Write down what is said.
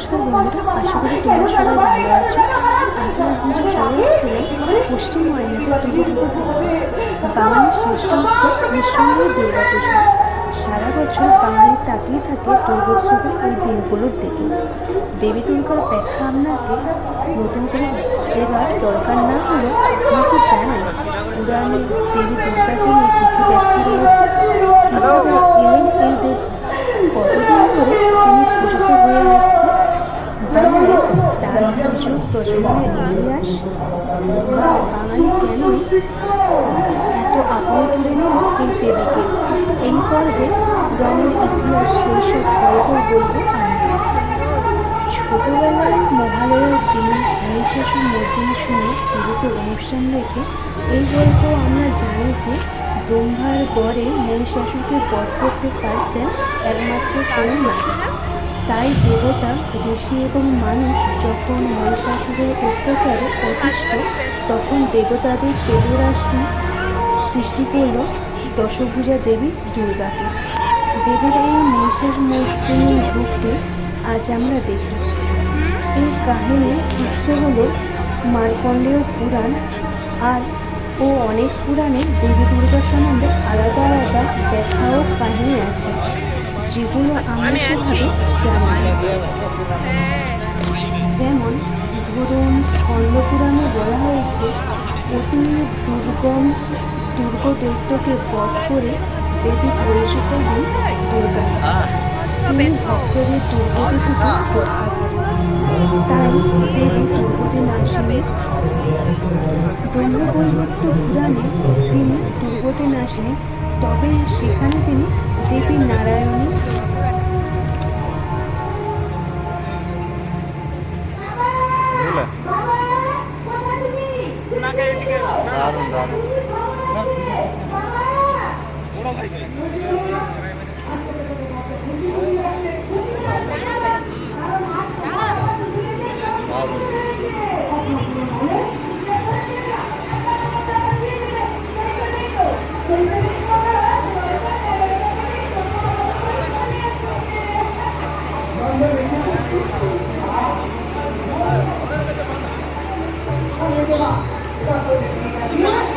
নমস্কার বন্ধুরা, আশা করি তোমরা সবাই ভালো আছো। আজ আমরা চলে এসেছিলাম পশ্চিম ময়নাতে বাঙালির শ্রেষ্ঠ উৎসব নিঃসন্দেহে দুর্গাপুজো সারা বছর বাঙালি তাকিয়ে থাকে দুর্গোৎসবের এই দিনগুলোর দিকে। দেবী দুর্গার ব্যাখ্যা আপনাকে নতুন করে দেওয়ার দরকার না হলেও আমাকে জানান পুরাণে দেবী দুর্গাকে পুজো প্রচলনের ইতিহাস বাঙালি কেন এত আপন করে নিল এই দেবীকে? এই পর্বে রঙের ইতিহাস সেই সব গল্প বলব ছোটবেলায় মহালয়ার দিন মহিষাসুর মর্দিনী শুনে টিভিতে অনুষ্ঠান দেখে এই গল্প আমরা জানি যে ব্রহ্মার গড়ে মহিষাসুরকে বধ করতে পারতেন একমাত্র কেউ না তাই দেবতা, ঋষি এবং মানুষ যখন মহিষাসুরের অত্যাচারে অতিষ্ঠ তখন দেবতাদের তেজরাশি সৃষ্টি করল দশভূজা দেবী দুর্গাকে। দেবীর এই মহিষের মর্দিনী রূপকে আজ আমরা দেখি। এই কাহিনীর উৎস হল মার্কণ্ডেয় পুরাণ আর ও অনেক পুরাণে দেবী দুর্গা সম্বন্ধে আলাদা আলাদা ব্যাখ্যা ও কাহিনী আছে। যেগুলো আমরা সেভাবে জানি যেমন ধরুন স্কন্দ পুরাণে বলা হয়েছে অতি দুর্গম দুর্গ দৈত্যকে বধ করে দেবী পরিচিত হন দুর্গা। তিনি ভক্তদের দুর্গতি থেকে রক্ষা তাই দেবী দুর্গতি নাশিনী ব্রহ্মবৈবর্ত পুরাণে তিনি দুর্গতি নাশিনী তবে সেখানে তিনি দেবী নারায়ণী। দারুণ দারুণ। では、スタートしていただきます。